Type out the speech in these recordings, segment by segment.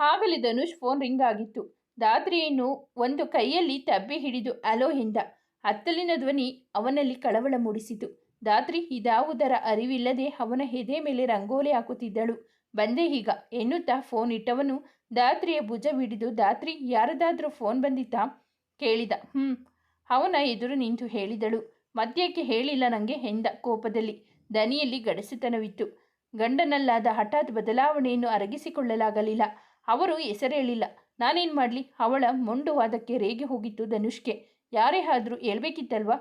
ಆಗಲೇ Dhanush phone ring ಆಗಿತ್ತು. ದಾದ್ರಿಯನ್ನು ಒಂದು ಕೈಯಲ್ಲಿ ತಬ್ಬಿ ಹಿಡಿದು ಅಲೋ ಎಂದ ಅತ್ತಲಿನ ಧ್ವನಿ ಅವನಲ್ಲಿ ಕಳವಳ ಮೂಡಿಸಿತು. ದಾತ್ರಿ ಇದಾವುದರ ಅರಿವಿಲ್ಲದೆ ಅವನ ಹೆದೆ ಮೇಲೆ ರಂಗೋಲಿ ಹಾಕುತ್ತಿದ್ದಳು. ಬಂದೆ ಈಗ ಎನ್ನುತ್ತಾ ಫೋನ್ ಇಟ್ಟವನು. ದಾತ್ರಿಯ ಭುಜವಿಡಿದು ದಾತ್ರಿ ಯಾರದಾದರೂ ಫೋನ್ ಬಂದಿತ್ತಾ? ಕೇಳಿದ. ಹ್ಞೂ ಅವನ ಎದುರು ನಿಂತು ಹೇಳಿದಳು. ಮದ್ಯಕ್ಕೆ ಹೇಳಿಲ್ಲ ನನಗೆ ಹೆಂದ ಕೋಪದಲ್ಲಿ. ದನಿಯಲ್ಲಿ ಗಡಸುತನವಿತ್ತು. ಗಂಡನಲ್ಲಾದ ಹಠಾತ್ ಬದಲಾವಣೆಯನ್ನು ಅರಗಿಸಿಕೊಳ್ಳಲಾಗಲಿಲ್ಲ. ಅವರು ಹೆಸರೇಳಿಲ್ಲ ನಾನೇನು ಮಾಡಲಿ? ಅವಳ ಮೊಂಡುವಾದಕ್ಕೆ ರೇಗೆ ಹೋಗಿತ್ತು ಧನುಷ್ಗೆ. ಯಾರೇ ಆದರೂ ಹೇಳ್ಬೇಕಿತ್ತಲ್ವಾ?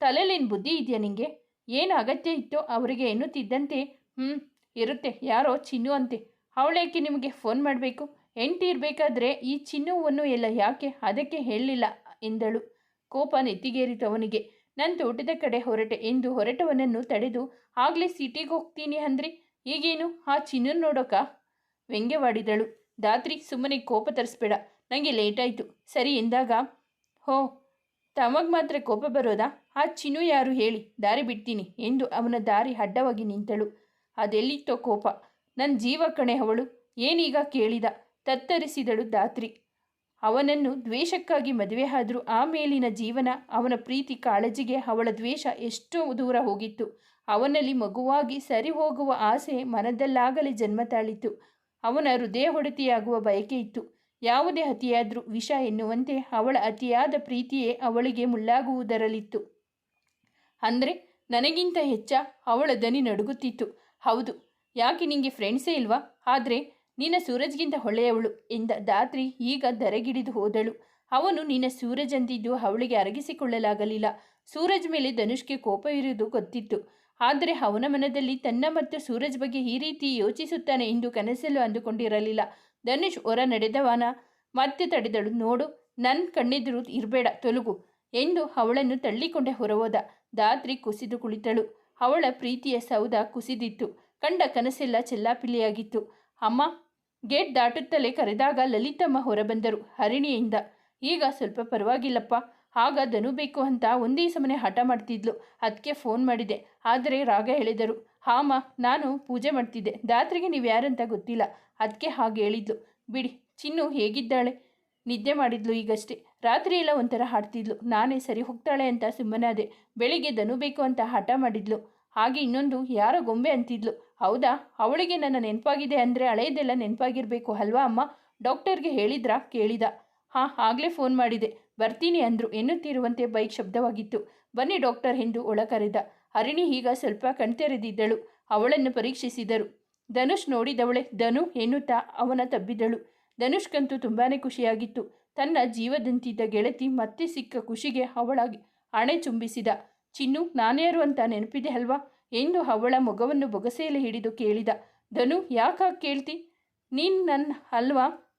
ತಲೆಲೇನು ಬುದ್ಧಿ ಇದೆಯಾ ನಿಂಗೆ? ಏನು ಅಗತ್ಯ ಇತ್ತೋ ಅವರಿಗೆ ಎನ್ನುತ್ತಿದ್ದಂತೆ? ಹ್ಞೂ ಇರುತ್ತೆ. ಯಾರೋ ಚಿನ್ನು ಅಂತೆ. ಅವಳೇಕೆ ನಿಮಗೆ ಫೋನ್ ಮಾಡಬೇಕು? ಎಂಟಿ ಇರಬೇಕಾದ್ರೆ ಈ ಚಿನ್ನುವನ್ನು ಎಲ್ಲ ಯಾಕೆ ಅದಕ್ಕೆ ಹೇಳಲಿಲ್ಲ? ಎಂದಳು. ಕೋಪ ನೆತ್ತಿಗೇರಿತು ಅವನಿಗೆ. ನನ್ನ ತೋಟದ ಕಡೆ ಹೊರಟೆ ಎಂದು ಹೊರಟವನನ್ನು ತಡೆದು, ಆಗಲೇ ಸಿಟಿಗೆ ಹೋಗ್ತೀನಿ ಅಂದ್ರಿ? ಈಗೇನು? ಆ ಚಿನ್ನ ನೋಡೋಕ? ವ್ಯಂಗ್ಯವಾಡಿದಳು. ದಾತ್ರಿ ಸುಮ್ಮನೆ ಕೋಪ ತರಿಸ್ಬೇಡ. ನನಗೆ ಲೇಟಾಯಿತು ಸರಿ, ಎಂದಾಗ, ಹೋ, ತಮಗೆ ಮಾತ್ರ ಕೋಪ ಬರೋದಾ? ಆ ಚಿನ್ನು ಯಾರು ಹೇಳಿ? ದಾರಿ ಬಿಡ್ತೀನಿ ಎಂದು ಅವನ ದಾರಿ ಅಡ್ಡವಾಗಿ ನಿಂತಳು. ಅದೆಲ್ಲಿತ್ತೋ ಕೋಪ. ನನ್ನ ಜೀವ ಕಣೆ ಅವಳು. ಏನೀಗ ಕೇಳಿದ? ತತ್ತರಿಸಿದಳು ದಾತ್ರಿ ಅವನನ್ನು ದ್ವೇಷಕ್ಕಾಗಿ ಮದುವೆ ಆದರೂ ಆ ಮೇಲಿನ ಜೀವನ ಅವನ ಪ್ರೀತಿ ಕಾಳಜಿಗೆ ಅವಳ ದ್ವೇಷ ಎಷ್ಟೋ ದೂರ ಹೋಗಿತ್ತು. ಅವನಲ್ಲಿ ಮಗುವಾಗಿ ಸರಿ ಹೋಗುವ ಆಸೆ ಮನದಲ್ಲಾಗಲೇ ಜನ್ಮ ತಾಳಿತು ಅವನ ಹೃದಯ ಹೊಡೆತಿಯಾಗುವ ಬಯಕೆ ಇತ್ತು. ಯಾವುದೇ ಅತಿಯಾದರೂ ವಿಷ ಎನ್ನುವಂತೆ ಅವಳ ಅತಿಯಾದ ಪ್ರೀತಿಯೇ ಅವಳಿಗೆ ಮುಳ್ಳಾಗುವುದರಲ್ಲಿತ್ತು. ಅಂದರೆ ನನಗಿಂತ ಹೆಚ್ಚ ಅವಳ ದನಿ ನಡುಗುತ್ತಿತ್ತು. ಹೌದು, ಯಾಕೆ ನಿಂಗೆ ಫ್ರೆಂಡ್ಸೇ ಇಲ್ವಾ? ಆದರೆ ನಿನ್ನ ಸೂರಜ್ಗಿಂತ ಹೊಳೆಯವಳು ಎಂದ ದಾತ್ರಿ ಈಗ ದರೆಗಿಡಿದು ಹೋದಳು. ಅವನು ನಿನ್ನ ಸೂರಜ್ ಅಂದಿದ್ದು ಅವಳಿಗೆ ಅರಗಿಸಿಕೊಳ್ಳಲಾಗಲಿಲ್ಲ. ಸೂರಜ್ ಮೇಲೆ ಧನುಷ್ಗೆ ಕೋಪವಿರುವುದು ಗೊತ್ತಿತ್ತು. ಆದರೆ ಅವನ ಮನದಲ್ಲಿ ತನ್ನ ಮತ್ತು ಸೂರಜ್ ಬಗ್ಗೆ ಈ ರೀತಿ ಯೋಚಿಸುತ್ತಾನೆ ಎಂದು ಕನಸಲ್ಲೂ ಅಂದುಕೊಂಡಿರಲಿಲ್ಲ. ಧನುಷ್ ಹೊರ ನಡೆದವನ ಮತ್ತೆ ತಡೆದಳು. ನೋಡು ನನ್ನ ಕಣ್ಣೆದುರು ಇರಬೇಡ, ತೊಲಗು ಎಂದು ಅವಳನ್ನು ತಳ್ಳಿಕೊಂಡೆ ಹೊರಹೋದ. ದಾತ್ರಿ ಕುಸಿದು ಕುಳಿತಳು. ಅವಳ ಪ್ರೀತಿಯ ಸೌಧ ಕುಸಿದಿತ್ತು. ಕಂಡ ಕನಸೆಲ್ಲ ಚೆಲ್ಲಾಪಿಲ್ಲಿಯಾಗಿತ್ತು. ಅಮ್ಮ, ಗೇಟ್ ದಾಟುತ್ತಲೇ ಕರೆದಾಗ ಲಲಿತಮ್ಮ ಹೊರಬಂದರು ಹರಿಣಿಯಿಂದ. ಈಗ ಸ್ವಲ್ಪ ಪರವಾಗಿಲ್ಲಪ್ಪ. ಆಗ ಧನು ಬೇಕು ಅಂತ ಒಂದೇ ಸಮನೆ ಹಠ ಮಾಡ್ತಿದ್ಲು. ಅದಕ್ಕೆ ಫೋನ್ ಮಾಡಿದೆ. ಆದರೆ ರಾಗ ಹೇಳಿದರು, ಹಾಮ, ನಾನು ಪೂಜೆ ಮಾಡ್ತಿದ್ದೆ. ದಾತ್ರಿಗೆ ನೀವು ಯಾರಂತ ಗೊತ್ತಿಲ್ಲ. ಅದಕ್ಕೆ ಹಾಗೆ ಹೇಳಿದ್ಲು, ಬಿಡಿ, ಚಿನ್ನು ಹೇಗಿದ್ದಾಳೆ? ನಿದ್ದೆ ಮಾಡಿದ್ಲು ಈಗಷ್ಟೇ. ರಾತ್ರಿ ಎಲ್ಲ ಒಂಥರ ಹಾಡ್ತಿದ್ಲು. ನಾನೇ ಸರಿ ಹೋಗ್ತಾಳೆ ಅಂತ ಸುಮ್ಮನಾದೆ. ಬೆಳಿಗ್ಗೆ ದನು ಬೇಕು ಅಂತ ಹಠ ಮಾಡಿದ್ಲು. ಹಾಗೆ ಇನ್ನೊಂದು ಯಾರೋ ಗೊಂಬೆ ಅಂತಿದ್ಲು. ಹೌದಾ? ಅವಳಿಗೆ ನನ್ನ ನೆನಪಾಗಿದೆ ಅಂದರೆ ಹಳೆಯದೆಲ್ಲ ನೆನಪಾಗಿರಬೇಕು ಅಲ್ವಾ ಅಮ್ಮ? ಡಾಕ್ಟರ್ಗೆ ಹೇಳಿದ್ರಾ? ಕೇಳಿದ. ಹಾಂ, ಆಗಲೇ ಫೋನ್ ಮಾಡಿದೆ. ಬರ್ತೀನಿ ಅಂದರು ಎನ್ನುತ್ತಿರುವಂತೆ ಬೈಕ್ ಶಬ್ದವಾಗಿತ್ತು. ಬನ್ನಿ ಡಾಕ್ಟರ್ ಎಂದು ಒಳಕರೆದ ಹರಿಣಿ ಈಗ ಸ್ವಲ್ಪ ಕಣ್ತೆರೆದಿದ್ದಳು. ಅವಳನ್ನು ಪರೀಕ್ಷಿಸಿದರು. ಧನುಷ್ ನೋಡಿದವಳೆ ಧನು ಎನ್ನುತ್ತಾ ಅವನ ತಬ್ಬಿದಳು. ಧನುಷ್ಗಂತೂ ತುಂಬಾ ಖುಷಿಯಾಗಿತ್ತು. ತನ್ನ ಜೀವದಂತಿದ್ದ ಗೆಳತಿ ಮತ್ತೆ ಸಿಕ್ಕ ಖುಷಿಗೆ ಅವಳ ಹಣೆ ಚುಂಬಿಸಿದ ಚಿನ್ನು ನಾನೇರು ಅಂತ ನೆನಪಿದೆ ಅಲ್ವಾ ಎಂದು ಅವಳ ಮೊಗವನ್ನು ಬೊಗಸೆಯಲ್ಲಿ ಹಿಡಿದು ಕೇಳಿದ. ಧನು ಯಾಕೆ ಕೇಳ್ತಿ? ನೀನು ನನ್ನ ಅಲ್ವಾ?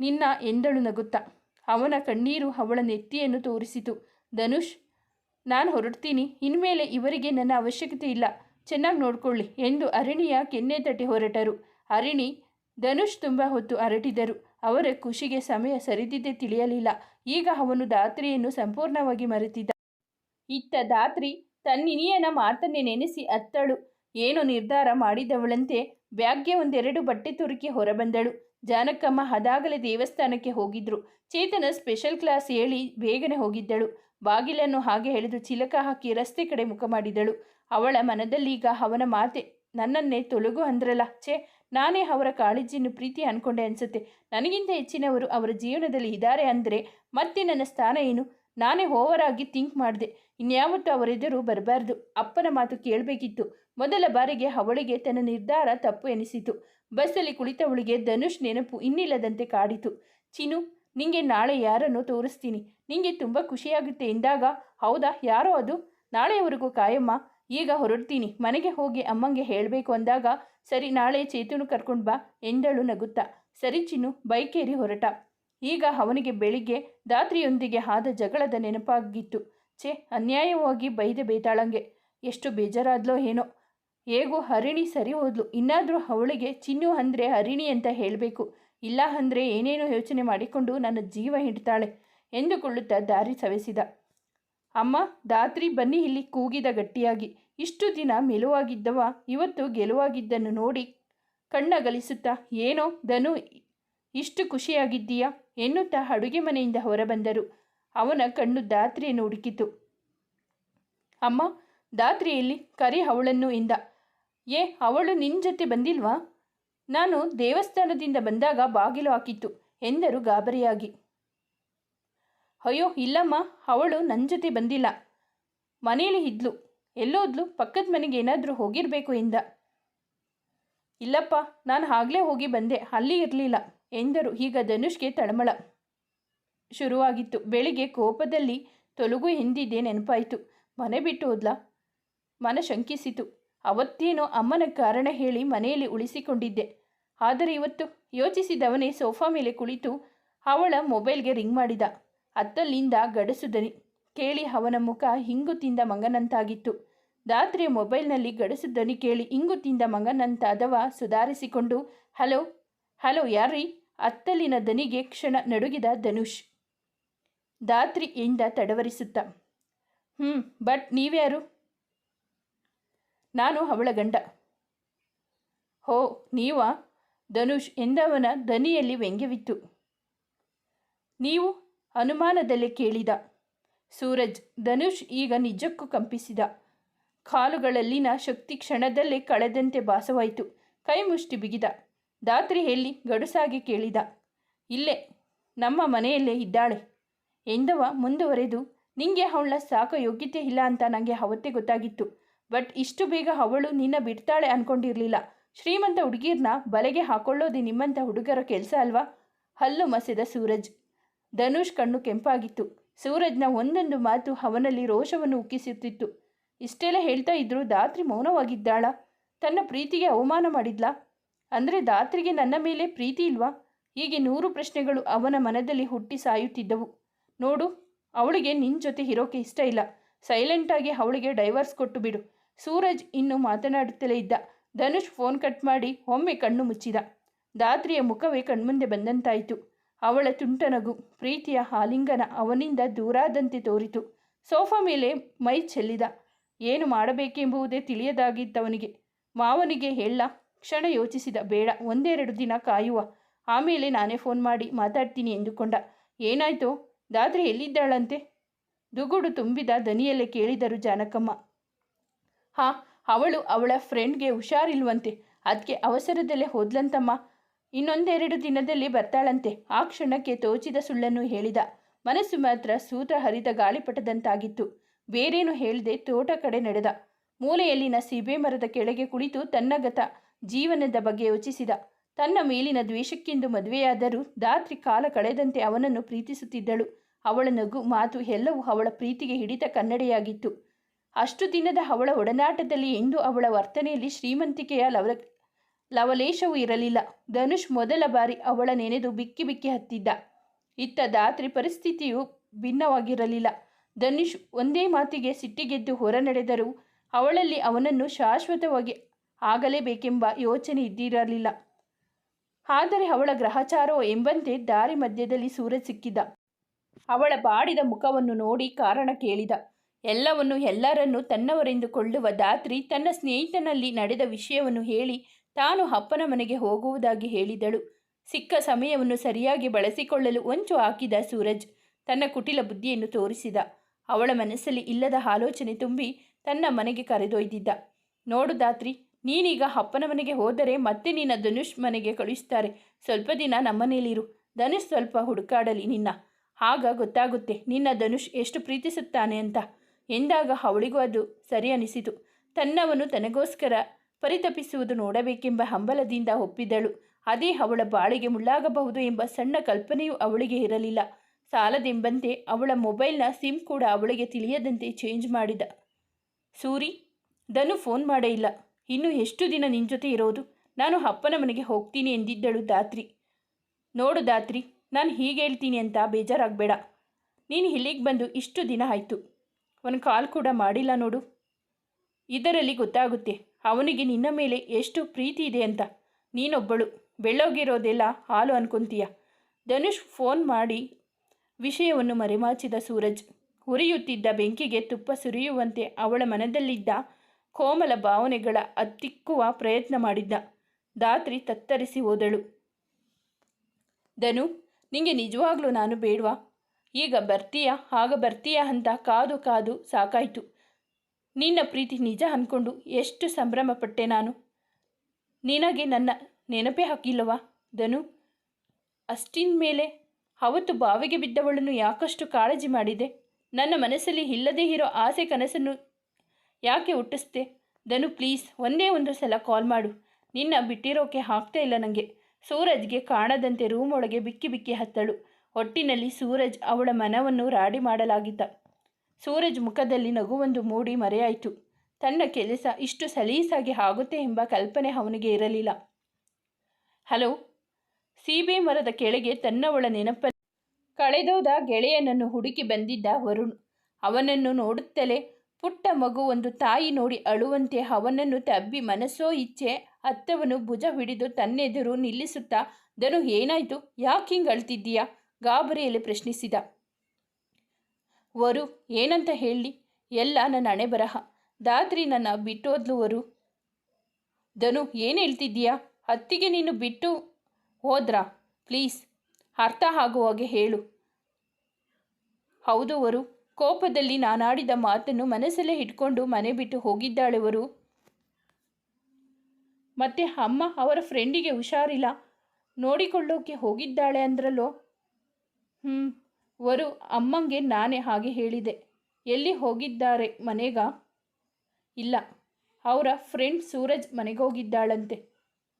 ನಿನ್ನ ಎಂದಳು ನಗುತ್ತಾ. ಅವನ ಕಣ್ಣೀರು ಅವಳ ನೆತ್ತಿಯನ್ನು ತೋರಿಸಿತು. ಧನುಷ್, ನಾನು ಹೊರಡ್ತೀನಿ. ಇನ್ಮೇಲೆ ಇವರಿಗೆ ನನ್ನ ಅವಶ್ಯಕತೆ ಇಲ್ಲ. ಚೆನ್ನಾಗಿ ನೋಡ್ಕೊಳ್ಳಿ ಎಂದು ಅರಣಿಯ ಕೆನ್ನೆ ತಟ್ಟಿ ಹೊರಟರು. ಅರಿಣಿ ಧನುಷ್ ತುಂಬ ಹೊತ್ತು ಅರಟಿದರು. ಅವರ ಖುಷಿಗೆ ಸಮಯ ಸರಿದಿದ್ದೇ ತಿಳಿಯಲಿಲ್ಲ. ಈಗ ಅವನು ದಾತ್ರಿಯನ್ನು ಸಂಪೂರ್ಣವಾಗಿ ಮರೆತಿದ್ದ. ಇತ್ತ ದಾತ್ರಿ ತನ್ನಿನಿಯನ ಮಾತನ್ನೇ ನೆನೆಸಿ ಅತ್ತಳು. ಏನು ನಿರ್ಧಾರ ಮಾಡಿದವಳಂತೆ? ಬ್ಯಾಗ್ಗೆ ಒಂದೆರಡು ಬಟ್ಟೆ ತುರುಕಿ ಹೊರಬಂದಳು. ಜಾನಕಮ್ಮ ಅದಾಗಲೇ ದೇವಸ್ಥಾನಕ್ಕೆ ಹೋಗಿದ್ರು. ಚೇತನ ಸ್ಪೆಷಲ್ ಕ್ಲಾಸ್ ಹೇಳಿ ಬೇಗನೆ ಹೋಗಿದ್ದಳು. ಬಾಗಿಲನ್ನು ಹಾಗೆ ಹೇಳಿದು ಚಿಲಕ ಹಾಕಿ ರಸ್ತೆ ಕಡೆ ಮುಖ ಮಾಡಿದಳು. ಅವಳ ಮನದಲ್ಲೀಗ ಅವನ ಮಾತೆ, ನನ್ನನ್ನೇ ತೊಲಗು ಅಂದ್ರಲ್ಲ, ಛೇ, ನಾನೇ ಅವರ ಕಾಳಜಿಯನ್ನು ಪ್ರೀತಿ ಅನ್ಕೊಂಡೆ ಅನ್ಸುತ್ತೆ. ನನಗಿಂತ ಹೆಚ್ಚಿನವರು ಅವರ ಜೀವನದಲ್ಲಿ ಇದ್ದಾರೆ ಅಂದರೆ ಮತ್ತೆ ನನ್ನ ಸ್ಥಾನ ಏನು? ನಾನೇ ಓವರ್ ಆಗಿ ಥಿಂಕ್ ಮಾಡಿದೆ. ಇನ್ಯಾವತ್ತೂ ಅವರೆದುರು ಬರಬಾರ್ದು. ಅಪ್ಪನ ಮಾತು ಕೇಳಬೇಕಿತ್ತು. ಮೊದಲ ಬಾರಿಗೆ ಅವಳಿಗೆ ತನ್ನ ನಿರ್ಧಾರ ತಪ್ಪು ಎನಿಸಿತು. ಬಸ್ಸಲ್ಲಿ ಕುಳಿತವಳಿಗೆ ಧನುಷ್ ನೆನಪು ಇನ್ನಿಲ್ಲದಂತೆ ಕಾಡಿತು. ಚಿನು ನಿಂಗೆ ನಾಳೆ ಯಾರನ್ನು ತೋರಿಸ್ತೀನಿ? ನಿಂಗೆ ತುಂಬ ಖುಷಿಯಾಗುತ್ತೆ ಎಂದಾಗ, ಹೌದಾ, ಯಾರೋ ಅದು? ನಾಳೆಯವರೆಗೂ ಕಾಯಮ್ಮ, ಈಗ ಹೊರಡ್ತೀನಿ, ಮನೆಗೆ ಹೋಗಿ ಅಮ್ಮಂಗೆ ಹೇಳಬೇಕು ಅಂದಾಗ, ಸರಿ, ನಾಳೆ ಚೇತನು ಕರ್ಕೊಂಡು ಬಾ, ಎಂದಳು ನಗುತ್ತಾ. ಸರಿ ಚಿನ್ನು, ಬೈಕೇರಿ ಹೊರಟ. ಈಗ ಅವನಿಗೆ ಬೆಳಿಗ್ಗೆ ದಾತ್ರಿಯೊಂದಿಗೆ ಆದ ಜಗಳದ ನೆನಪಾಗಿತ್ತು. ಛೇ, ಅನ್ಯಾಯವಾಗಿ ಬೈದ ಬೇತಾಳಂಗೆ. ಎಷ್ಟು ಬೇಜಾರಾದ್ಲೋ ಏನೋ. ಹೇಗೂ ಹರಿಣಿ ಸರಿ ಹೋದ್ಲು. ಇನ್ನಾದರೂ ಅವಳಿಗೆ ಚಿನ್ನು ಅಂದರೆ ಹರಿಣಿ ಅಂತ ಹೇಳಬೇಕು. ಇಲ್ಲ ಅಂದರೆ ಏನೇನೋ ಯೋಚನೆ ಮಾಡಿಕೊಂಡು ನನ್ನ ಜೀವ ಹಿಡ್ತಾಳೆ ಎಂದುಕೊಳ್ಳುತ್ತಾ ದಾರಿ ಸವೆಸಿದ. ಅಮ್ಮ ದಾತ್ರಿ ಬನ್ನಿ ಇಲ್ಲಿ ಕೂಗಿದ ಗಟ್ಟಿಯಾಗಿ. ಇಷ್ಟು ದಿನ ಮೆಲುವಾಗಿದ್ದವ, ಇವತ್ತು ಗೆಲುವಾಗಿದ್ದನ್ನು ನೋಡಿ ಕಣ್ಣಗಲಿಸುತ್ತಾ, ಏನೋ ಧನು, ಇಷ್ಟು ಖುಷಿಯಾಗಿದ್ದೀಯಾ? ಎನ್ನುತ್ತಾ ಅಡುಗೆ ಮನೆಯಿಂದ ಹೊರಬಂದರು. ಅವನ ಕಣ್ಣು ದಾತ್ರಿಯನ್ನು ಹುಡುಕಿತು. ಅಮ್ಮ ದಾತ್ರಿಯಲ್ಲಿ ಕರಿ ಅವಳನ್ನು ಎಂದ ಏ, ಅವಳು ನಿನ್ನ ಜೊತೆ ಬಂದಿಲ್ವಾ? ನಾನು ದೇವಸ್ಥಾನದಿಂದ ಬಂದಾಗ ಬಾಗಿಲು ಹಾಕಿತ್ತು, ಎಂದರು ಗಾಬರಿಯಾಗಿ. ಅಯ್ಯೋ, ಇಲ್ಲಮ್ಮ, ಅವಳು ನನ್ನ ಜೊತೆ ಬಂದಿಲ್ಲ. ಮನೆಯಲ್ಲಿ ಇದ್ಲು, ಎಲ್ಲೋದ್ಲು, ಪಕ್ಕದ ಮನೆಗೆ ಏನಾದರೂ ಹೋಗಿರಬೇಕು ಎಂದ. ಇಲ್ಲಪ್ಪ, ನಾನು ಆಗಲೇ ಹೋಗಿ ಬಂದೆ, ಅಲ್ಲಿ ಇರಲಿಲ್ಲ, ಎಂದರು ಈಗ ಧನುಷ್ಗೆ ತಳಮಳ. ಶುರುವಾಗಿತ್ತು, ಬೆಳಿಗ್ಗೆ ಕೋಪದಲ್ಲಿ ತೊಲಗು ಎಂದಿದ್ದೆ ನೆನಪಾಯಿತು, ಮನೆ ಬಿಟ್ಟು ಹೋದ್ಲ? ಮನ ಶಂಕಿಸಿತು. ಅವತ್ತೇನೋ ಅಮ್ಮನ ಕಾರಣ ಹೇಳಿ ಮನೆಯಲ್ಲಿ ಉಳಿಸಿಕೊಂಡಿದ್ದೆ. ಆದರೆ ಇವತ್ತು ಯೋಚಿಸಿದವನೇ ಸೋಫಾ ಮೇಲೆ ಕುಳಿತು ಅವಳ ಮೊಬೈಲ್ಗೆ ರಿಂಗ್ ಮಾಡಿದ. ಅತ್ತಲ್ಲಿಂದ ಗಡಸುದನಿ ಕೇಳಿ ಅವನ ಮುಖ ಹಿಂಗು ತಿಂದ ಮಗನಂತಾಗಿತ್ತು. ರಾತ್ರಿ ಮೊಬೈಲ್ನಲ್ಲಿ ಗಡಸುದನಿ ಕೇಳಿ ಹಿಂಗು ತಿಂದ ಮಗನಂತಾದವ ಸುಧಾರಿಸಿಕೊಂಡು, ಹಲೋ ಹಲೋ, ಯಾರ್ರೀ? ಅತ್ತಲಿನ ದನಿಗೆ ಕ್ಷಣ ನಡುಗಿದ ಧನುಷ್. ಇಂದ ತಡವರಿಸುತ್ತ. ಹ್ಞೂ ಬಟ್ ನೀವ್ಯಾರು? ನಾನು ಅವಳ ಗಂಡ. ಹೋ, ನೀವ ಧನುಷ್ ಎಂದವನ ದನಿಯಲ್ಲಿ ವ್ಯಂಗ್ಯವಿತ್ತು. ನೀವು ಅನುಮಾನದಲ್ಲಿ ಕೇಳಿದ. ಸೂರಜ್, ಧನುಷ್ ಈಗ ನಿಜಕ್ಕೂ ಕಂಪಿಸಿದ. ಕಾಲುಗಳಲ್ಲಿನ ಶಕ್ತಿ ಕ್ಷಣದಲ್ಲೇ ಕಳೆದಂತೆ ಭಾಸವಾಯಿತು. ಕೈ ಮುಷ್ಟಿ ಬಿಗಿದ. ದಾತ್ರಿ ಹೇಳಿ ಗಡುಸಾಗಿ ಕೇಳಿದ. ಇಲ್ಲೇ, ನಮ್ಮ ಮನೆಯಲ್ಲೇ ಇದ್ದಾಳೆ. ಎಂದವ ಮುಂದುವರೆದು, ನಿಂಗೆ ಅವಳ ಸಾಕೋ ಯೋಗ್ಯತೆ ಇಲ್ಲ ಅಂತ ನನಗೆ ಅವತ್ತೇ ಗೊತ್ತಾಗಿತ್ತು. ಬಟ್ ಇಷ್ಟು ಬೇಗ ಅವಳು ನಿನ್ನ ಬಿಡ್ತಾಳೆ ಅನ್ಕೊಂಡಿರಲಿಲ್ಲ. ಶ್ರೀಮಂತ ಹುಡುಗಿರ್ನ ಬಲೆಗೆ ಹಾಕೊಳ್ಳೋದು ನಿಮ್ಮಂಥ ಹುಡುಗರ ಕೆಲಸ ಅಲ್ವಾ? ಹಲ್ಲು ಮಸೆದ ಸೂರಜ್. ಧನುಷ್ ಕಣ್ಣು ಕೆಂಪಾಗಿತ್ತು. ಸೂರಜ್ನ ಒಂದೊಂದು ಮಾತು ಅವನಲ್ಲಿ ರೋಷವನ್ನು ಉಕ್ಕಿಸುತ್ತಿತ್ತು. ಇಷ್ಟೆಲ್ಲ ಹೇಳ್ತಾ ಇದ್ರೂ ದಾತ್ರಿ ಮೌನವಾಗಿದ್ದಾಳ. ತನ್ನ ಪ್ರೀತಿಗೆ ಅವಮಾನ ಮಾಡಿದ್ಲಾ? ಅಂದರೆ ದಾತ್ರಿಗೆ ನನ್ನ ಮೇಲೆ ಪ್ರೀತಿ ಇಲ್ವಾ? ಹೀಗೆ ನೂರು ಪ್ರಶ್ನೆಗಳು ಅವನ ಮನದಲ್ಲಿ ಹುಟ್ಟಿ ಸಾಯುತ್ತಿದ್ದವು. ನೋಡು, ಅವಳಿಗೆ ನಿನ್ನ ಜೊತೆ ಇರೋಕೆ ಇಷ್ಟ ಇಲ್ಲ. ಸೈಲೆಂಟಾಗಿ ಅವಳಿಗೆ ಡೈವರ್ಸ್ ಕೊಟ್ಟು ಬಿಡು. ಸೂರಜ್ ಇನ್ನು ಮಾತನಾಡುತ್ತಲೇ ಇದ್ದ. ಧನುಷ್ ಫೋನ್ ಕಟ್ ಮಾಡಿ, ಒಮ್ಮೆ ಕಣ್ಣು ಮುಚ್ಚಿದ. ದಾತ್ರಿಯ ಮುಖವೇ ಕಣ್ಮುಂದೆ ಬಂದಂತಾಯಿತು. ಅವಳ ತುಂಟನಗು ಪ್ರೀತಿಯ ಆಲಿಂಗನ ಅವನಿಂದ ದೂರಾದಂತೆ ತೋರಿತು. ಸೋಫಾ ಮೇಲೆ ಮೈ ಚೆಲ್ಲಿದ. ಏನು ಮಾಡಬೇಕೆಂಬುದೇ ತಿಳಿಯದಾಗಿದ್ದವನಿಗೆ. ಮಾವನಿಗೆ ಹೇಳ. ಕ್ಷಣ ಯೋಚಿಸಿದ. ಬೇಡ, ಒಂದೆರಡು ದಿನ ಕಾಯುವ. ಆಮೇಲೆ ನಾನೇ ಫೋನ್ ಮಾಡಿ ಮಾತಾಡ್ತೀನಿ ಎಂದುಕೊಂಡ. ಏನಾಯ್ತು? ಧಾತ್ರಿ ಎಲ್ಲಿದ್ದಾಳಂತೆ? ದುಗುಡು ತುಂಬಿದ ದನಿಯಲ್ಲೇ ಕೇಳಿದರು ಜಾನಕಮ್ಮ. ಹಾ, ಅವಳು ಅವಳ ಫ್ರೆಂಡ್ಗೆ ಹುಷಾರಿಲ್ವಂತೆ. ಅದಕ್ಕೆ ಅವಸರದಲ್ಲೇ ಹೋದ್ಲಂತಮ್ಮ. ಇನ್ನೊಂದೆರಡು ದಿನದಲ್ಲಿ ಬರ್ತಾಳಂತೆ. ಆ ಕ್ಷಣಕ್ಕೆ ತೋಚಿದ ಸುಳ್ಳನ್ನು ಹೇಳಿದ. ಮನಸ್ಸು ಮಾತ್ರ ಸೂತ್ರ ಹರಿದ ಗಾಳಿಪಟದಂತಾಗಿತ್ತು. ಬೇರೇನು ಹೇಳದೆ ತೋಟ ಕಡೆ ನಡೆದ. ಮೂಲೆಯಲ್ಲಿನ ಸೀಬೆ ಮರದ ಕೆಳಗೆ ಕುಳಿತು ತನ್ನ ಗತ, ಜೀವನದ ಬಗ್ಗೆ ಯೋಚಿಸಿದ. ತನ್ನ ಮೇಲಿನ ದ್ವೇಷಕ್ಕೆಂದು ಮದುವೆಯಾದರೂ ದಾತ್ರಿ ಕಾಲ ಕಳೆದಂತೆ ಅವನನ್ನು ಪ್ರೀತಿಸುತ್ತಿದ್ದಳು. ಅವಳ ನಗು ಮಾತು ಎಲ್ಲವೂ ಅವಳ ಪ್ರೀತಿಗೆ ಹಿಡಿತ ಕನ್ನಡಿಯಾಗಿತ್ತು. ಅಷ್ಟು ದಿನದ ಅವಳ ಒಡನಾಟದಲ್ಲಿ ಇಂದು ಅವಳ ವರ್ತನೆಯಲ್ಲಿ ಶ್ರೀಮಂತಿಕೆಯ ಲವ ಲವಲೇಶವೂ ಇರಲಿಲ್ಲ. ಧನುಷ್ ಮೊದಲ ಬಾರಿ ಅವಳ ನೆನೆದು ಬಿಕ್ಕಿ ಬಿಕ್ಕಿ ಹತ್ತಿದ್ದ. ಇತ್ತ ದಾತ್ರಿ ಪರಿಸ್ಥಿತಿಯು ಭಿನ್ನವಾಗಿರಲಿಲ್ಲ. ಧನುಷ್ ಒಂದೇ ಮಾತಿಗೆ ಸಿಟ್ಟಿಗೆದ್ದು ಹೊರ ನಡೆದರೂ ಅವಳಲ್ಲಿ ಅವನನ್ನು ಶಾಶ್ವತವಾಗಿ ಆಗಲೇಬೇಕೆಂಬ ಯೋಚನೆ ಇದ್ದಿರಲಿಲ್ಲ. ಆದರೆ ಅವಳ ಗ್ರಹಚಾರೋ ಎಂಬಂತೆ ದಾರಿ ಮಧ್ಯದಲ್ಲಿ ಸೂರ್ಯ ಸಿಕ್ಕಿದ. ಅವಳ ಬಾಡಿದ ಮುಖವನ್ನು ನೋಡಿ ಕಾರಣ ಕೇಳಿದ. ಎಲ್ಲವನ್ನು ಎಲ್ಲರನ್ನು ತನ್ನವರೆಂದು ಕೊಳ್ಳುವ ದಾತ್ರಿ ತನ್ನ ಸ್ನೇಹಿತನಲ್ಲಿ ನಡೆದ ವಿಷಯವನ್ನು ಹೇಳಿ ತಾನು ಅಪ್ಪನ ಮನೆಗೆ ಹೋಗುವುದಾಗಿ ಹೇಳಿದಳು. ಸಿಕ್ಕ ಸಮಯವನ್ನು ಸರಿಯಾಗಿ ಬಳಸಿಕೊಳ್ಳಲು ಒಂಚು ಹಾಕಿದ ಸೂರಜ್ ತನ್ನ ಕುಟಿಲ ಬುದ್ಧಿಯನ್ನು ತೋರಿಸಿದ. ಅವಳ ಮನಸ್ಸಲ್ಲಿ ಇಲ್ಲದ ಆಲೋಚನೆ ತುಂಬಿ ತನ್ನ ಮನೆಗೆ ಕರೆದೊಯ್ದಿದ್ದ. ನೋಡು ದಾತ್ರಿ, ನೀನೀಗ ಅಪ್ಪನ ಮನೆಗೆ ಹೋದರೆ ಮತ್ತೆ ನಿನ್ನ ಧನುಷ್ ಮನೆಗೆ ಕಳುಹಿಸ್ತಾರೆ. ಸ್ವಲ್ಪ ದಿನ ನಮ್ಮನೇಲಿರು. ಧನುಷ್ ಸ್ವಲ್ಪ ಹುಡುಕಾಡಲಿ ನಿನ್ನ. ಆಗ ಗೊತ್ತಾಗುತ್ತೆ ನಿನ್ನ ಧನುಷ್ ಎಷ್ಟು ಪ್ರೀತಿಸುತ್ತಾನೆ ಅಂತ. ಎಂದಾಗ ಅವಳಿಗೂ ಅದು ಸರಿ ಅನಿಸಿತು. ತನ್ನವನು ತನಗೋಸ್ಕರ ಪರಿತಪಿಸುವುದು ನೋಡಬೇಕೆಂಬ ಹಂಬಲದಿಂದ ಒಪ್ಪಿದಳು. ಅದೇ ಅವಳ ಬಾಳಿಗೆ ಮುಳ್ಳಾಗಬಹುದು ಎಂಬ ಸಣ್ಣ ಕಲ್ಪನೆಯೂ ಅವಳಿಗೆ ಇರಲಿಲ್ಲ. ಸಾಲದೆಂಬಂತೆ ಅವಳ ಮೊಬೈಲ್ನ ಸಿಮ್ ಕೂಡ ಅವಳಿಗೆ ತಿಳಿಯದಂತೆ ಚೇಂಜ್ ಮಾಡಿದ. ಸೂರಿ, ಧನು ಫೋನ್ ಮಾಡೇ ಇಲ್ಲ. ಇನ್ನು ಎಷ್ಟು ದಿನ ನಿನ್ನ ಜೊತೆ ಇರೋದು? ನಾನು ಅಪ್ಪನ ಮನೆಗೆ ಹೋಗ್ತೀನಿ ಎಂದಿದ್ದಳು ದಾತ್ರಿ ನೋಡು ದಾತ್ರಿ ನಾನು ಹೀಗೆ ಹೇಳ್ತೀನಿ ಅಂತ ಬೇಜಾರಾಗಬೇಡ. ನೀನು ಇಲ್ಲಿಗೆ ಬಂದು ಇಷ್ಟು ದಿನ ಆಯಿತು. ಒಂದು ಕಾಲ್ ಕೂಡ ಮಾಡಿಲ್ಲ ನೋಡು. ಇದರಲ್ಲಿ ಗೊತ್ತಾಗುತ್ತೆ, ಅವನಿಗೆ ನಿನ್ನ ಮೇಲೆ ಎಷ್ಟು ಪ್ರೀತಿ ಇದೆ ಅಂತ. ನೀನೊಬ್ಬಳು, ಬೆಳ್ಳೋಗಿರೋದೆಲ್ಲ ಹಾಲು ಅನ್ಕೊಂತೀಯ. ಧನುಷ್ ಫೋನ್ ಮಾಡಿ ವಿಷಯವನ್ನು ಮರೆಮಾಚಿದ ಸೂರಜ್ ಉರಿಯುತ್ತಿದ್ದ ಬೆಂಕಿಗೆ ತುಪ್ಪ ಸುರಿಯುವಂತೆ ಅವಳ ಮನದಲ್ಲಿದ್ದ ಕೋಮಲ ಭಾವನೆಗಳ ಅತ್ತಿಕ್ಕುವ ಪ್ರಯತ್ನ ಮಾಡಿದ್ದ. ದಾತ್ರಿ ತತ್ತರಿಸಿ ಹೋದಳು. ಧನು, ನಿಂಗೆ ನಿಜವಾಗ್ಲೂ ನಾನು ಬೇಡವಾ? ಈಗ ಬರ್ತೀಯಾ, ಆಗ ಬರ್ತೀಯಾ ಅಂತ ಕಾದು ಕಾದು ಸಾಕಾಯಿತು. ನಿನ್ನ ಪ್ರೀತಿ ನಿಜ ಅಂದ್ಕೊಂಡು ಎಷ್ಟು ಸಂಭ್ರಮಪಟ್ಟೆ ನಾನು. ನಿನಗೆ ನನ್ನ ನೆನಪೇ ಹಾಕಿಲ್ಲವಾ, ಧನು? ಅಷ್ಟಿನ ಮೇಲೆ ಅವತ್ತು ಬಾವಿಗೆ ಬಿದ್ದವಳನ್ನು ಯಾಕಷ್ಟು ಕಾಳಜಿ ಮಾಡಿದೆ? ನನ್ನ ಮನಸ್ಸಲ್ಲಿ ಇಲ್ಲದೇ ಇರೋ ಆಸೆ ಕನಸನ್ನು ಯಾಕೆ ಹುಟ್ಟಿಸ್ದೆ? ಧನು, ಪ್ಲೀಸ್, ಒಂದೇ ಒಂದು ಸಲ ಕಾಲ್ ಮಾಡು. ನಿನ್ನ ಬಿಟ್ಟಿರೋಕೆ ಆಗ್ತಾ ಇಲ್ಲ ನನಗೆ ಸೂರಜ್ಗೆ ಕಾಣದಂತೆ ರೂಮ್ ಒಳಗೆ ಬಿಕ್ಕಿ ಬಿಕ್ಕಿ ಹತ್ತಳು. ಒಟ್ಟಿನಲ್ಲಿ ಸೂರಜ್ ಅವಳ ಮನವನ್ನು ರಾಡಿ ಮಾಡಲಾಗಿದ್ದ. ಸೂರಜ್ ಮುಖದಲ್ಲಿ ನಗುವೊಂದು ಮೂಡಿ ಮರೆಯಾಯಿತು. ತನ್ನ ಕೆಲಸ ಇಷ್ಟು ಸಲೀಸಾಗಿ ಆಗುತ್ತೆ ಎಂಬ ಕಲ್ಪನೆ ಅವನಿಗೆ ಇರಲಿಲ್ಲ. ಹಲೋ, ಸೀಬೆ ಮರದ ಕೆಳಗೆ ತನ್ನವಳ ನೆನಪ ಕಳೆದೋದ ಗೆಳೆಯನನ್ನು ಹುಡುಕಿ ಬಂದಿದ್ದ ವರುಣ್. ಅವನನ್ನು ನೋಡುತ್ತಲೇ ಪುಟ್ಟ ಮಗು ಒಂದು ತಾಯಿ ನೋಡಿ ಅಳುವಂತೆ ಅವನನ್ನು ತಬ್ಬಿ ಮನಸ್ಸೋ ಇಚ್ಛೆ ಅತ್ತವನು ಭುಜ ಹಿಡಿದು ತನ್ನೆದುರು ನಿಲ್ಲಿಸುತ್ತಾ ದನು ಏನಾಯ್ತು? ಯಾಕೆ ಹಿಂಗೆ ಅಳ್ತಿದ್ದೀಯಾ? ಗಾಬರಿಯಲ್ಲಿ ಪ್ರಶ್ನಿಸಿದ. ವರು ಏನಂತ ಹೇಳಿ? ಎಲ್ಲ ನನ್ನ ಹಣೆ ಬರಹ ದಾದ್ರಿ ನನ್ನ ಬಿಟ್ಟೋದ್ಲು ವರು ಧನು, ಏನು ಹೇಳ್ತಿದ್ದೀಯಾ? ಹತ್ತಿಗೆ ನೀನು ಬಿಟ್ಟು ಹೋದ್ರಾ? ಪ್ಲೀಸ್, ಅರ್ಥ ಆಗುವ ಹಾಗೆ ಹೇಳು. ಹೌದು ವರು ಕೋಪದಲ್ಲಿ ನಾನಾಡಿದ ಮಾತನ್ನು ಮನಸ್ಸಲ್ಲೇ ಇಟ್ಕೊಂಡು ಮನೆ ಬಿಟ್ಟು ಹೋಗಿದ್ದಾಳೆ ವರು ಮತ್ತೆ ಅಮ್ಮ ಅವರ ಫ್ರೆಂಡಿಗೆ ಹುಷಾರಿಲ್ಲ. ನೋಡಿಕೊಳ್ಳೋಕೆ ಹೋಗಿದ್ದಾಳೆ ಅಂದ್ರಲ್ಲೋ? ಹ್ಞೂ ವರು ಅಮ್ಮಂಗೆ ನಾನೇ ಹಾಗೆ ಹೇಳಿದೆ. ಎಲ್ಲಿ ಹೋಗಿದ್ದಾರೆ ಮನೆಗ? ಇಲ್ಲ. ಅವರ ಫ್ರೆಂಡ್ ಸೂರಜ್ ಮನೆಗೋಗಿದ್ದಾಳಂತೆ.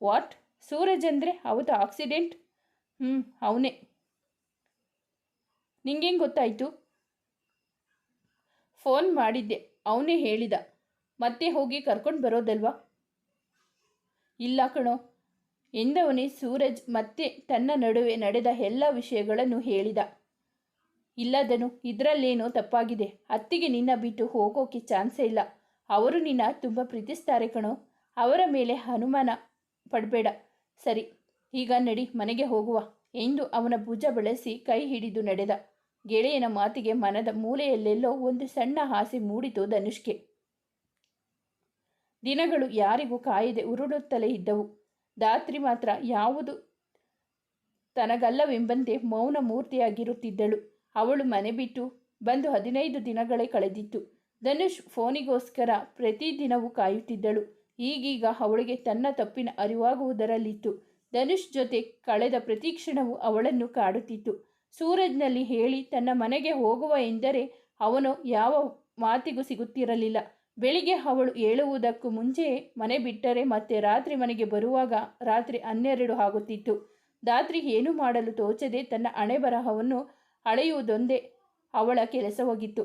ವಾಟ್? ಸೂರಜ್ ಅಂದರೆ ಅವತ್ತು ಆಕ್ಸಿಡೆಂಟ್? ಹ್ಞೂ ಅವನೇ. ನಿಂಗೇನು ಗೊತ್ತಾಯಿತು? ಫೋನ್ ಮಾಡಿದ್ದೆ. ಅವನೇ ಹೇಳಿದ. ಮತ್ತೆ ಹೋಗಿ ಕರ್ಕೊಂಡು ಬರೋದಲ್ವಾ? ಇಲ್ಲ ಕಣೋ. ಎಂದವನೇ ಸೂರಜ್ ಮತ್ತೆ ತನ್ನ ನಡುವೆ ನಡೆದ ಎಲ್ಲ ವಿಷಯಗಳನ್ನು ಹೇಳಿದ. ಇಲ್ಲದನು ಇದರಲ್ಲೇನೋ ತಪ್ಪಾಗಿದೆ. ಅತ್ತಿಗೆ ನಿನ್ನ ಬಿಟ್ಟು ಹೋಗೋಕೆ ಚಾನ್ಸೇ ಇಲ್ಲ. ಅವರು ನಿನ್ನ ತುಂಬ ಪ್ರೀತಿಸ್ತಾರೆ ಕಣೋ. ಅವರ ಮೇಲೆ ಅನುಮಾನ ಪಡಬೇಡ. ಸರಿ, ಈಗ ನಡಿ, ಮನೆಗೆ ಹೋಗುವ ಎಂದು ಅವನ ಭುಜ ಬಳಸಿ ಕೈ ಹಿಡಿದು ನಡೆದ. ಗೆಳೆಯನ ಮಾತಿಗೆ ಮನದ ಮೂಲೆಯಲ್ಲೆಲ್ಲೋ ಒಂದು ಸಣ್ಣ ಆಸೆ ಮೂಡಿತು ಧನುಷ್ಗೆ. ದಿನಗಳು ಯಾರಿಗೂ ಕಾಯದೆ ಉರುಳುತ್ತಲೇ ಇದ್ದವು. ದಾತ್ರಿ ಮಾತ್ರ ಯಾವುದು ತನಗಲ್ಲವೆಂಬಂತೆ ಮೌನ ಮೂರ್ತಿಯಾಗಿರುತ್ತಿದ್ದಳು. ಅವಳು ಮನೆ ಬಿಟ್ಟು ಬಂದು ಹದಿನೈದು ದಿನಗಳೇ ಕಳೆದಿತ್ತು. ಧನುಷ್ ಫೋನಿಗೋಸ್ಕರ ಪ್ರತಿದಿನವೂ ಕಾಯುತ್ತಿದ್ದಳು. ಈಗೀಗ ಅವಳಿಗೆ ತನ್ನ ತಪ್ಪಿನ ಅರಿವಾಗುವುದರಲ್ಲಿತ್ತು. ಧನುಷ್ ಜೊತೆ ಕಳೆದ ಪ್ರತಿ ಕ್ಷಣವೂ ಅವಳನ್ನು ಕಾಡುತ್ತಿತ್ತು. ಸೂರಜ್ನಲ್ಲಿ ಹೇಳಿ, ತನ್ನ ಮನೆಗೆ ಹೋಗುವ ಎಂದರೆ ಅವನು ಯಾವ ಮಾತಿಗೂ ಸಿಗುತ್ತಿರಲಿಲ್ಲ. ಬೆಳಿಗ್ಗೆ ಅವಳು ಏಳುವುದಕ್ಕೂ ಮುಂಚೆ ಮನೆ ಬಿಟ್ಟರೆ ಮತ್ತೆ ರಾತ್ರಿ ಮನೆಗೆ ಬರುವಾಗ ರಾತ್ರಿ ಹನ್ನೆರಡು ಆಗುತ್ತಿತ್ತು. ದಾತ್ರಿ ಏನು ಮಾಡಲು ತೋಚದೆ ತನ್ನ ಹಣೆ ಬರಹವನ್ನು ಅಳೆಯುವುದೊಂದೇ ಅವಳ ಕೆಲಸವಾಗಿತ್ತು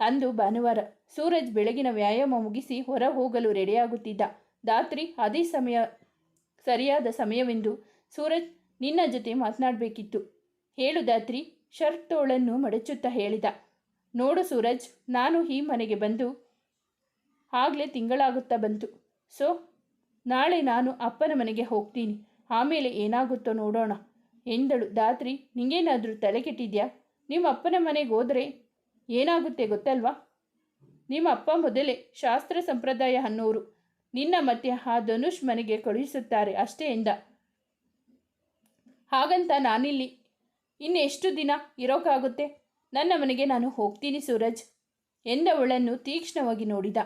ಅಂದು ಭಾನುವಾರ ಸೂರಜ್ ಬೆಳಗಿನ ವ್ಯಾಯಾಮ ಮುಗಿಸಿ ಹೊರ ಹೋಗಲು ರೆಡಿಯಾಗುತ್ತಿದ್ದ. ದಾತ್ರಿ ಅದೇ ಸಮಯ, ಸರಿಯಾದ ಸಮಯವೆಂದು ಸೂರಜ್ ನಿನ್ನ ಜೊತೆ ಮಾತನಾಡಬೇಕಿತ್ತು. ಹೇಳು ದಾತ್ರಿ ಶರ್ಟ್ ತೋಳನ್ನು ಮಡಚುತ್ತಾ ಹೇಳಿದ. ನೋಡು ಸೂರಜ್, ನಾನು ಈ ಮನೆಗೆ ಬಂದು ಆಗಲೇ ತಿಂಗಳಾಗುತ್ತಾ ಬಂತು. ಸೊ, ನಾಳೆ ನಾನು ಅಪ್ಪನ ಮನೆಗೆ ಹೋಗ್ತೀನಿ. ಆಮೇಲೆ ಏನಾಗುತ್ತೋ ನೋಡೋಣ, ಎಂದಳು ದಾತ್ರಿ ನಿಂಗೇನಾದರೂ ತಲೆ ಕೆಟ್ಟಿದ್ಯಾ? ನಿಮ್ಮ ಅಪ್ಪನ ಮನೆಗೆ ಹೋದರೆ ಏನಾಗುತ್ತೆ ಗೊತ್ತಲ್ವಾ? ನಿಮ್ಮ ಅಪ್ಪ ಮೊದಲೇ ಶಾಸ್ತ್ರ ಸಂಪ್ರದಾಯ ಅನ್ನೋರು. ನಿನ್ನ ಮತ್ತೆ ಆ ಧನುಷ್ ಮನೆಗೆ ಕಳುಹಿಸುತ್ತಾರೆ ಅಷ್ಟೇ ಎಂದ. ಹಾಗಂತ ನಾನಿಲ್ಲಿ ಇನ್ನೆಷ್ಟು ದಿನ ಇರೋಕ್ಕಾಗುತ್ತೆ ನನ್ನ ಮನೆಗೆ ನಾನು ಹೋಗ್ತೀನಿ ಸೂರಜ್, ಎಂದವಳನ್ನು ತೀಕ್ಷ್ಣವಾಗಿ ನೋಡಿದ.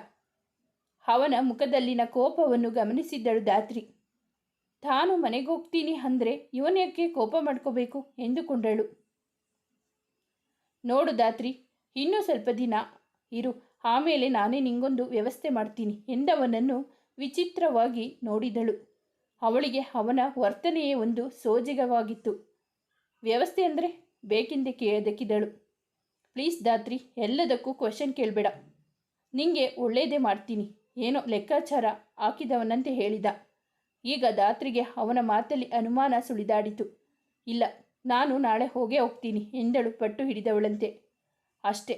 ಅವನ ಮುಖದಲ್ಲಿನ ಕೋಪವನ್ನು ಗಮನಿಸಿದ್ದಳು ದಾತ್ರಿ ತಾನು ಮನೆಗೆ ಹೋಗ್ತೀನಿ ಅಂದರೆ ಇವನ್ಯಾಕೆ ಕೋಪ ಮಾಡ್ಕೋಬೇಕು? ಎಂದುಕೊಂಡಳು. ನೋಡು ದಾತ್ರಿ ಇನ್ನೂ ಸ್ವಲ್ಪ ದಿನ. ಇರು, ಆಮೇಲೆ ನಾನೇ ನಿಂಗೊಂದು ವ್ಯವಸ್ಥೆ ಮಾಡ್ತೀನಿ ಎಂದವನನ್ನು ವಿಚಿತ್ರವಾಗಿ ನೋಡಿದಳು. ಅವಳಿಗೆ ಅವನ ವರ್ತನೆಯೇ ಒಂದು ಸೋಜಿಗವಾಗಿತ್ತು. ವ್ಯವಸ್ಥೆ ಅಂದರೆ? ಬೇಕೆಂದೇ ಕೇಳದಕ್ಕಿದಳು ಪ್ಲೀಸ್ ದಾತ್ರಿ ಎಲ್ಲದಕ್ಕೂ ಕ್ವಶನ್ ಕೇಳಬೇಡ. ನಿಂಗೆ ಒಳ್ಳೆಯದೇ ಮಾಡ್ತೀನಿ. ಏನೋ ಲೆಕ್ಕಾಚಾರ ಹಾಕಿದವನಂತೆ ಹೇಳಿದ. ಈಗ ದಾತ್ರಿಗೆ ಅವನ ಮಾತಲ್ಲಿ ಅನುಮಾನ ಸುಳಿದಾಡಿತು. ಇಲ್ಲ, ನಾನು ನಾಳೆ ಹೋಗೇ ಹೋಗ್ತೀನಿ ಎಂದಳು ಪಟ್ಟು ಹಿಡಿದವಳಂತೆ. ಅಷ್ಟೆ,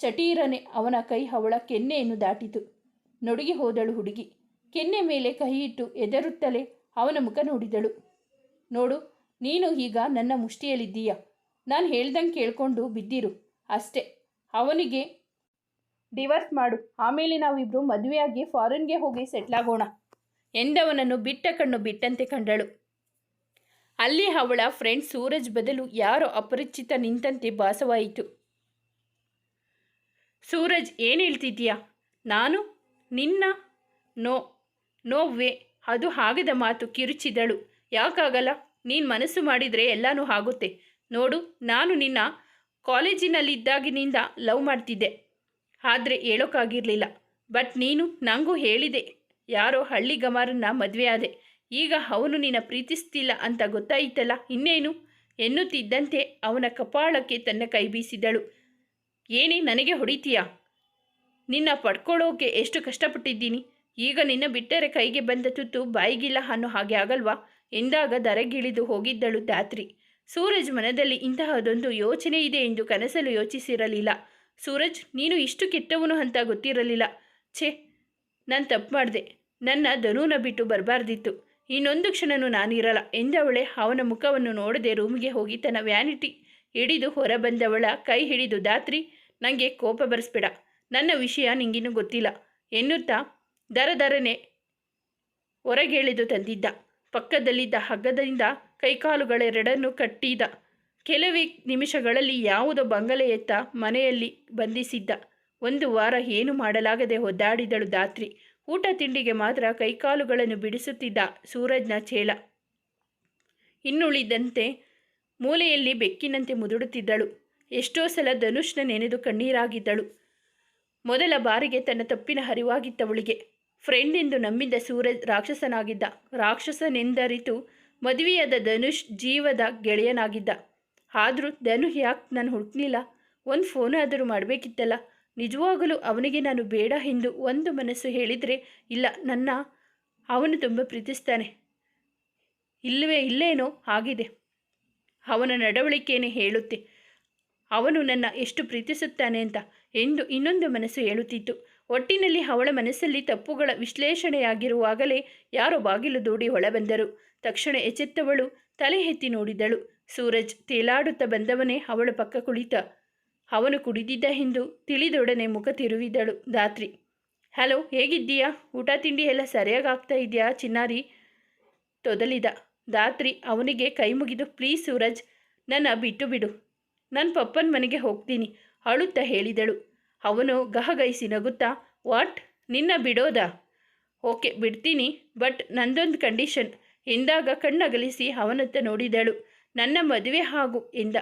ಚಟೀರನೆ ಅವನ ಕೈ ಅವಳ ಕೆನ್ನೆಯನ್ನು ದಾಟಿತು. ನಡುಗಿ ಹೋದಳು ಹುಡುಗಿ. ಕೆನ್ನೆ ಮೇಲೆ ಕೈಯಿಟ್ಟು ಎದರುತ್ತಲೇ ಅವನ ಮುಖ ನೋಡಿದಳು. ನೋಡು, ನೀನು ಈಗ ನನ್ನ ಮುಷ್ಟಿಯಲ್ಲಿದ್ದೀಯ. ನಾನು ಹೇಳ್ದಂಗೆ ಕೇಳ್ಕೊಂಡು ಬಿದ್ದಿರು. ಅಷ್ಟೆ, ಅವನಿಗೆ ಡಿವರ್ಸ್ ಮಾಡು. ಆಮೇಲೆ ನಾವಿಬ್ಬರು ಮದುವೆಯಾಗಿ ಫಾರಿನ್ಗೆ ಹೋಗಿ ಸೆಟ್ಲಾಗೋಣ ಎಂದವನನ್ನು ಬಿಟ್ಟ ಕಣ್ಣು ಬಿಟ್ಟಂತೆ ಕಂಡಳು. ಅಲ್ಲಿ ಅವಳ ಫ್ರೆಂಡ್ ಸೂರಜ್ ಬದಲು ಯಾರೋ ಅಪರಿಚಿತ ನಿಂತಂತೆ ಭಾಸವಾಯಿತು. ಸೂರಜ್, ಏನು ಹೇಳ್ತಿದ್ದೀಯಾ? ನಾನು? ನಿನ್ನ? ನೋ. No way. ಅದು ಆಗದ ಮಾತು ಕಿರುಚಿದಳು. ಯಾಕಾಗಲ್ಲ? ನೀನು ಮನಸ್ಸು ಮಾಡಿದರೆ ಎಲ್ಲನೂ ಆಗುತ್ತೆ. ನೋಡು, ನಾನು ನಿನ್ನ ಕಾಲೇಜಿನಲ್ಲಿದ್ದಾಗಿನಿಂದ ಲವ್ ಮಾಡ್ತಿದ್ದೆ. ಆದರೆ ಹೇಳೋಕ್ಕಾಗಿರಲಿಲ್ಲ ಬಟ್ ನೀನು ನನಗೂ ಹೇಳಿದೆ, ಯಾರೋ ಹಳ್ಳಿ ಗಮಾರನ್ನ ಮದುವೆ ಆದೆ ಈಗ ಅವನು ನಿನ್ನ ಪ್ರೀತಿಸ್ತಿಲ್ಲ ಅಂತ ಗೊತ್ತಾಯಿತಲ್ಲ, ಇನ್ನೇನು? ಎನ್ನುತ್ತಿದ್ದಂತೆ ಅವನ ಕಪಾಳಕ್ಕೆ ತನ್ನ ಕೈ ಬೀಸಿದಳು. ಏನೇ ನನಗೆ ಹೊಡಿತೀಯಾ? ನಿನ್ನ ಪಡ್ಕೊಳ್ಳೋಕೆ ಎಷ್ಟು ಕಷ್ಟಪಟ್ಟಿದ್ದೀನಿ? ಈಗ ನಿನ್ನ ಬಿಟ್ಟರೆ ಕೈಗೆ ಬಂದ ತುತ್ತು ಬಾಯಿಗಿಲ್ಲ ಅನ್ನೋ ಹಾಗೆ ಆಗಲ್ವಾ? ಎಂದಾಗ ದರಗಿಳಿದು ಹೋಗಿದ್ದಳು ದಾತ್ರಿ ಸೂರಜ್ ಮನದಲ್ಲಿ ಇಂತಹದೊಂದು ಯೋಚನೆ ಇದೆ ಎಂದು ಕನಸಲು ಯೋಚಿಸಿರಲಿಲ್ಲ. ಸೂರಜ್, ನೀನು ಇಷ್ಟು ಕೆಟ್ಟವನು ಅಂತ ಗೊತ್ತಿರಲಿಲ್ಲ. ಛೇ, ನಾನು ತಪ್ಪು ಮಾಡಿದೆ. ನನ್ನ ಧನೂನ ಬಿಟ್ಟು ಬರಬಾರ್ದಿತ್ತು. ಇನ್ನೊಂದು ಕ್ಷಣನು ನಾನಿರಲ್ಲ. ಎಂದವಳೆ ಅವನ ಮುಖವನ್ನು ನೋಡದೆ ರೂಮಿಗೆ ಹೋಗಿ ತನ್ನ ವ್ಯಾನಿಟಿ ಹಿಡಿದು ಹೊರಬಂದವಳ ಕೈ ಹಿಡಿದು, ದಾತ್ರಿ ನನಗೆ ಕೋಪ ಬರೆಸ್ಬೇಡ. ನನ್ನ ವಿಷಯ ನಿಂಗಿನ್ನೂ ಗೊತ್ತಿಲ್ಲ ಎನ್ನುತ್ತಾ ದರ ದರನೆ ಹೊರಗೆಳೆದು ತಂದಿದ್ದ. ಪಕ್ಕದಲ್ಲಿದ್ದ ಹಗ್ಗದಿಂದ ಕೈಕಾಲುಗಳೆರಡನ್ನು ಕಟ್ಟಿದ ಕೆಲವೇ ನಿಮಿಷಗಳಲ್ಲಿ ಯಾವುದೋ ಬಂಗಲೆಯತ್ತ ಮನೆಯಲ್ಲಿ ಬಂಧಿಸಿದ್ದ. ಒಂದು ವಾರ ಏನು ಮಾಡಲಾಗದೆ ಒದ್ದಾಡಿದಳು ದಾತ್ರಿ ಊಟ ತಿಂಡಿಗೆ ಮಾತ್ರ ಕೈಕಾಲುಗಳನ್ನು ಬಿಡಿಸುತ್ತಿದ್ದ ಸೂರಜ್ನ ಚೇಳ. ಇನ್ನುಳಿದಂತೆ ಮೂಲೆಯಲ್ಲಿ ಬೆಕ್ಕಿನಂತೆ ಮುದುಡುತ್ತಿದ್ದಳು. ಎಷ್ಟೋ ಸಲ ಧನುಷ್ನ ನೆನೆದು ಕಣ್ಣೀರಾಗಿದ್ದಳು. ಮೊದಲ ಬಾರಿಗೆ ತನ್ನ ತಪ್ಪಿನ ಹರಿವಾಗಿತ್ತವಳಿಗೆ ಫ್ರೆಂಡ್ ಎಂದು ನಂಬಿದ್ದ ಸೂರಜ್ ರಾಕ್ಷಸನಾಗಿದ್ದ. ರಾಕ್ಷಸನೆಂದರಿತು ಮದುವೆಯಾದ ಧನುಷ್ ಜೀವದ ಗೆಳೆಯನಾಗಿದ್ದ. ಆದರೂ ಧನು ಯಾಕೆ ನಾನು ಹುಡುಕಲಿಲ್ಲ? ಒಂದು ಫೋನ್ ಆದರೂ ಮಾಡಬೇಕಿತ್ತಲ್ಲ? ನಿಜವಾಗಲೂ ಅವನಿಗೆ ನಾನು ಬೇಡ ಎಂದು ಒಂದು ಮನಸ್ಸು ಹೇಳಿದರೆ ಇಲ್ಲ, ನನ್ನ ಅವನು ತುಂಬ ಪ್ರೀತಿಸ್ತಾನೆ. ಇಲ್ಲವೇ ಇಲ್ಲೇನೋ ಆಗಿದೆ. ಅವನ ನಡವಳಿಕೆಯೇ ಹೇಳುತ್ತೆ. ಅವನು ನನ್ನ ಎಷ್ಟು ಪ್ರೀತಿಸುತ್ತಾನೆ ಅಂತ ಎಂದು ಇನ್ನೊಂದು ಮನಸ್ಸು ಹೇಳುತ್ತಿತ್ತು. ಒಟ್ಟಿನಲ್ಲಿ ಅವಳ ಮನಸ್ಸಲ್ಲಿ ತಪ್ಪುಗಳ ವಿಶ್ಲೇಷಣೆಯಾಗಿರುವಾಗಲೇ ಯಾರೋ ಬಾಗಿಲು ದೂಡಿ ಹೊಳಬಂದರು ತಕ್ಷಣ ಎಚ್ಚೆತ್ತವಳು ತಲೆ ಎತ್ತಿ ನೋಡಿದಳು. ಸೂರಜ್ ತೇಲಾಡುತ್ತಾ ಬಂದವನೇ ಅವಳ ಪಕ್ಕ ಕುಳಿತ. ಅವನು ಕುಡಿದಿದ್ದ ಎಂದು ತಿಳಿದೊಡನೆ ಮುಖ ತಿರುವಿದಳು ದಾತ್ರಿ ಹಲೋ, ಹೇಗಿದ್ದೀಯಾ? ಊಟ ತಿಂಡಿ ಎಲ್ಲ ಸರಿಯಾಗಿ ಆಗ್ತಾ ಇದೆಯಾ ಚಿನ್ನಾರಿ? ತೊದಲಿದ. ದಾತ್ರಿ ಅವನಿಗೆ ಕೈ ಮುಗಿದು, ಪ್ಲೀಸ್ ಸೂರಜ್, ನನ್ನ ಬಿಟ್ಟು ಬಿಡು. ನನ್ನ ಪಪ್ಪನ ಮನೆಗೆ ಹೋಗ್ತೀನಿ, ಅಳುತ್ತಾ ಹೇಳಿದಳು. ಅವನು ಗಹಗೈಸಿ ನಗುತ್ತಾ, ವಾಟ್? ನಿನ್ನ ಬಿಡೋದಾ? ಓಕೆ, ಬಿಡ್ತೀನಿ, ಬಟ್ ನಂದೊಂದು ಕಂಡೀಷನ್, ಎಂದಾಗ ಕಣ್ಣಗಲಿಸಿ ಅವನತ್ತ ನೋಡಿದಳು. ನನ್ನ ಮದುವೆ ಹಾಗೂ ಎಂದ